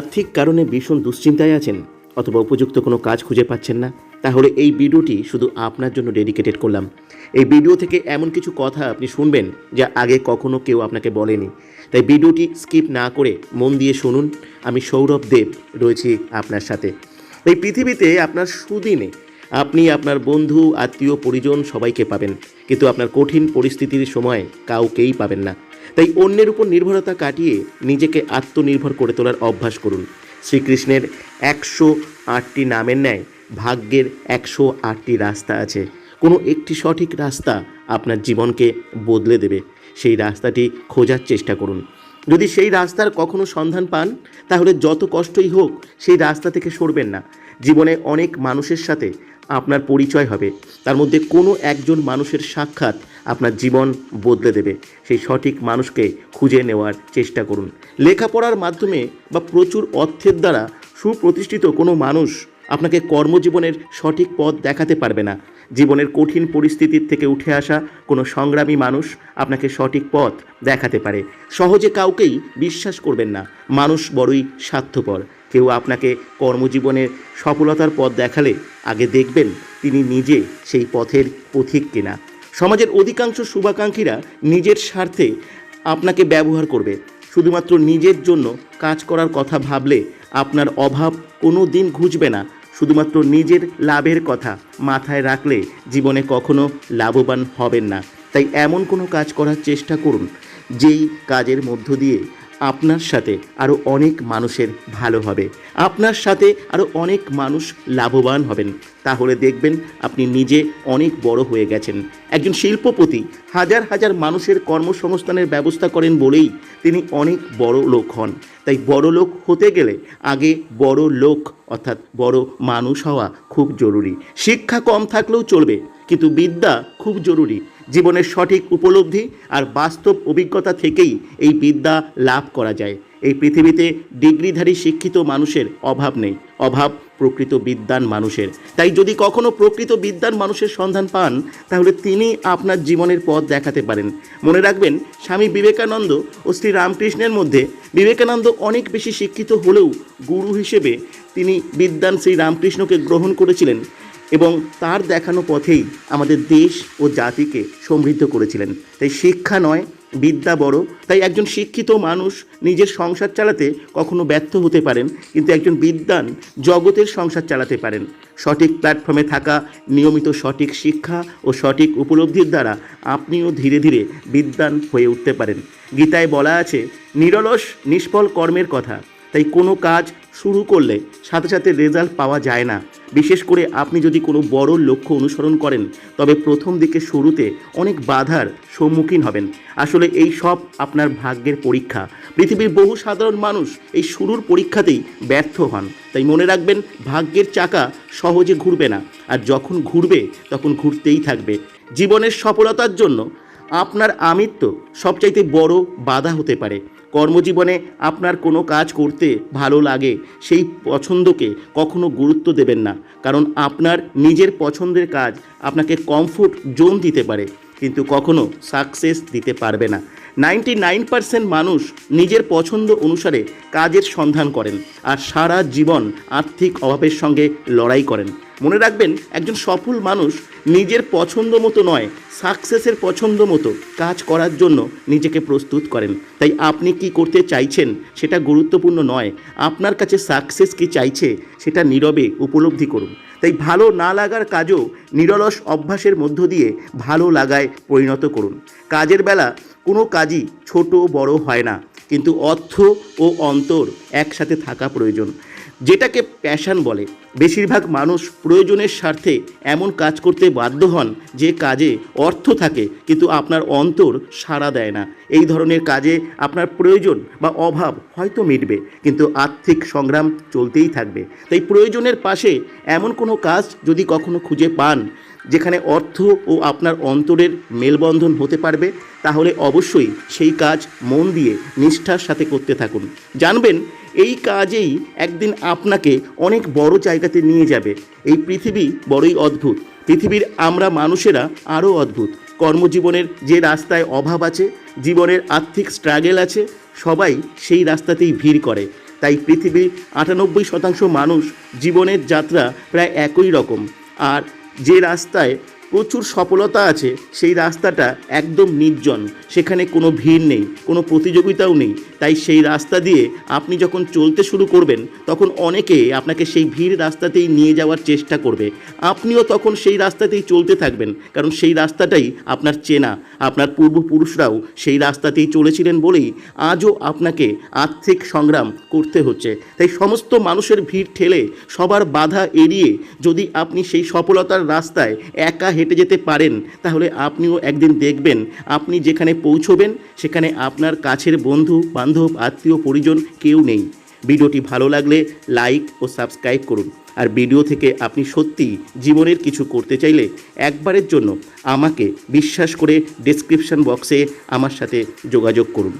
আর্থিক কারণে ভীষণ দুশ্চিন্তায় আছেন, অথবা উপযুক্ত কোনো কাজ খুঁজে পাচ্ছেন না। তাহলে এই ভিডিওটি শুধু আপনার জন্য ডেডিকেটেড করলাম। এই ভিডিও থেকে এমন কিছু কথা আপনি শুনবেন যা আগে কখনো কেউ আপনাকে বলেনি। তাই ভিডিওটি স্কিপ না করে মন দিয়ে শুনুন। আমি সৌরভ দেব রয়েছি আপনার সাথে। এই পৃথিবীতে আপনার সুদিনে আপনি আপনার বন্ধু, আত্মীয়, পরিজন সবাইকে পাবেন। কিন্তু আপনার কঠিন পরিস্থিতির সময় কাউকেই পাবেন না। তাই অন্যের উপর নির্ভরতা কাটিয়ে নিজেকে আত্মনির্ভর করে তোলার অভ্যাস করুন। শ্রীকৃষ্ণের একশো আটটি নামের ন্যায় ভাগ্যের একশো আটটি রাস্তা আছে। কোনো একটি সঠিক রাস্তা আপনার জীবনকে বদলে দেবে। সেই রাস্তাটি খোঁজার চেষ্টা করুন। যদি সেই রাস্তার কখনো সন্ধান পান, তাহলে যত কষ্টই হোক, সেই রাস্তা থেকে সরবেন না। জীবনে অনেক মানুষের সাথে আপনার পরিচয় হবে। তার মধ্যে কোনো একজন মানুষের সাক্ষাৎ আপনার জীবন বদলে দেবে। সেই সঠিক মানুষকে খুঁজে নেওয়ার চেষ্টা করুন। লেখাপড়ার মাধ্যমে বা প্রচুর অর্থের দ্বারা সুপ্রতিষ্ঠিত কোনো মানুষ আপনাকে কর্মজীবনের সঠিক পথ দেখাতে পারবে না। জীবনের কঠিন পরিস্থিতির থেকে উঠে আসা কোনো সংগ্রামী মানুষ আপনাকে সঠিক পথ দেখাতে পারে। সহজে কাউকেই বিশ্বাস করবেন না। মানুষ বড়ই স্বার্থপর। কেউ আপনাকে কর্মজীবনের সফলতার পথ দেখালে আগে দেখবেন তিনি নিজে সেই পথের পথিক কিনা। সমাজের অধিকাংশ শুভাকাঙ্ক্ষীরা নিজের স্বার্থে আপনাকে ব্যবহার করবে। শুধুমাত্র নিজের জন্য কাজ করার কথা ভাবলে আপনার অভাব কোনো দিন ঘুচবে না। শুধুমাত্র নিজের লাভের কথা মাথায় রাখলে জীবনে কখনো লাভবান হবেন না। তাই এমন কোনো কাজ করার চেষ্টা করুন, যেই কাজের মধ্য দিয়ে আপনার সাথে আরও অনেক মানুষের ভালো হবে। আপনার সাথে আরও অনেক মানুষ লাভবান হবেন। তাহলে দেখবেন আপনি নিজে অনেক বড় হয়ে গেছেন। একজন শিল্পপতি হাজার হাজার মানুষের কর্মসংস্থানের ব্যবস্থা করেন বলেই তিনি অনেক বড় লোক হন। তাই বড় লোক হতে গেলে আগে বড় লোক অর্থাৎ বড় মানুষ হওয়া খুব জরুরি। শিক্ষা কম থাকলেও চলবে, কিন্তু বিদ্যা খুব জরুরি। জীবনের সঠিক উপলব্ধি আর বাস্তব অভিজ্ঞতা থেকেই এই বিদ্যা লাভ করা যায়। এই পৃথিবীতে ডিগ্রিধারী শিক্ষিত মানুষের অভাব নেই। অভাব প্রকৃত বিদ্যান মানুষের। তাই যদি কখনো প্রকৃত বিদ্যান মানুষের সন্ধান পান, তাহলে তিনি আপনার জীবনের পথ দেখাতে পারেন। মনে রাখবেন, স্বামী বিবেকানন্দ ও শ্রী রামকৃষ্ণের মধ্যে বিবেকানন্দ অনেক বেশি শিক্ষিত হলেও গুরু হিসেবে তিনি বিদ্যান শ্রী রামকৃষ্ণকে গ্রহণ করেছিলেন। এবং তার দেখানো পথেই আমাদের দেশ ও জাতিকে সমৃদ্ধ করেছিলেন। তাই শিক্ষা নয়, বিদ্যা বড়। তাই একজন শিক্ষিত মানুষ নিজের সংসার চালাতে কখনো ব্যর্থ হতে পারেন, কিন্তু একজন বিদ্বান জগতের সংসার চালাতে পারেন। সঠিক প্ল্যাটফর্মে থাকা নিয়মিত সঠিক শিক্ষা ও সঠিক উপলব্ধির দ্বারা আপনিও ধীরে ধীরে বিদ্বান হয়ে উঠতে পারেন। গীতায় বলা আছে, নিরলস, নিষ্ফল কর্মের কথা। তাই কোনো কাজ শুরু করলে সাথে সাথে রেজাল্ট পাওয়া যায় না। বিশেষ করে আপনি যদি কোনো বড় লক্ষ্য অনুসরণ করেন, তবে প্রথম দিকে শুরুতে অনেক বাধার সম্মুখীন হবেন। আসলে এই সব আপনার ভাগ্যের পরীক্ষা। পৃথিবীর বহু সাধারণ মানুষ এই শুরুর পরীক্ষাতেই ব্যর্থ হন। তাই মনে রাখবেন, ভাগ্যের চাকা সহজে ঘুরবে না। আর যখন ঘুরবে, তখন ঘুরতেই থাকবে। জীবনের সফলতার জন্য আপনার আমিত্ব সবচাইতে বড় বাধা হতে পারে। কর্মজীবনে আপনার কোনো কাজ করতে ভালো লাগে, সেই পছন্দকে কখনো গুরুত্ব দেবেন না। কারণ আপনার নিজের পছন্দের কাজ আপনাকে কমফোর্ট জোন দিতে পারে, কিন্তু কখনো সাকসেস দিতে পারবে না। নাইনটি নাইন পার্সেন্ট মানুষ নিজের পছন্দ অনুসারে কাজের সন্ধান করেন আর সারা জীবন আর্থিক অভাবের সঙ্গে লড়াই করেন। মনে রাখবেন, একজন সফল মানুষ নিজের পছন্দ মতো নয়, সাকসেসের পছন্দ মতো কাজ করার জন্য নিজেকে প্রস্তুত করেন। তাই আপনি কি করতে চাইছেন সেটা গুরুত্বপূর্ণ নয়। আপনার কাছে সাকসেস কি চাইছে সেটা নীরবে উপলব্ধি করুন। তাই ভালো না লাগার কাজও নিরলস অভ্যাসের মধ্য দিয়ে ভালো লাগায় পরিণত করুন। কাজের বেলা কোনো কাজই ছোট বড় হয় না। কিন্তু অর্থ ও অন্তর একসাথে থাকা প্রয়োজন। যেটাকে প্যাশন বলে। বেশিরভাগ মানুষ প্রয়োজনের স্বার্থে এমন কাজ করতে বাধ্য হন যে কাজে অর্থ থাকে, কিন্তু আপনার অন্তর সাড়া দেয় না। এই ধরনের কাজে আপনার প্রয়োজন বা অভাব হয়তো মিটবে, কিন্তু আর্থিক সংগ্রাম চলতেই থাকবে। তাই প্রয়োজনের পাশে এমন কোনো কাজ যদি কখনো খুঁজে পান যেখানে অর্থ ও আপনার অন্তরের মেলবন্ধন হতে পারবে, তাহলে অবশ্যই সেই কাজ মন দিয়ে নিষ্ঠার সাথে করতে থাকুন। জানবেন, এই কাজেই একদিন আপনাকে অনেক বড় জায়গাতে নিয়ে যাবে। এই পৃথিবী বড়ই অদ্ভুত। পৃথিবীর আমরা মানুষেরা আরও অদ্ভুত। কর্মজীবনের যে রাস্তায় অভাব আছে, জীবনের আর্থিক স্ট্রাগেল আছে, সবাই সেই রাস্তাতেই ভিড় করে। তাই পৃথিবীর আটানব্বই শতাংশ মানুষ জীবনের যাত্রা প্রায় একই রকম। আর যে রাস্তায় প্রচুর সফলতা আছে, সেই রাস্তাটা একদম নির্জন, সেখানে কোনো ভিড় নেই, কোনো প্রতিযোগিতাও নেই। তাই সেই রাস্তা দিয়ে আপনি যখন চলতে শুরু করবেন, তখন অনেকে আপনাকে সেই ভিড় রাস্তাতেই নিয়ে যাওয়ার চেষ্টা করবে। আপনিও তখন সেই রাস্তাতেই চলতে থাকবেন, কারণ সেই রাস্তাটাই আপনার চেনা। আপনার পূর্বপুরুষরাও সেই রাস্তাতেই চলেছিলেন বলেই আজও আপনাকে আর্থিক সংগ্রাম করতে হচ্ছে। তাই সমস্ত মানুষের ভিড় ঠেলে সবার বাধা এড়িয়ে যদি আপনি সেই সফলতার রাস্তায় একা হেঁটে যেতে পারেন, তাহলে আপনিও একদিন দেখবেন, আপনি যেখানে পৌঁছবেন, সেখানে আপনার কাছের বন্ধু, বান্ধব, আত্মীয়, পরিজন কেউ নেই। ভিডিওটি ভালো লাগলে লাইক ও সাবস্ক্রাইব করুন। আর ভিডিও থেকে আপনি সত্যি জীবনের কিছু করতে চাইলে একবারের জন্য আমাকে বিশ্বাস করে ডেসক্রিপশন বক্সে আমার সাথে যোগাযোগ করুন।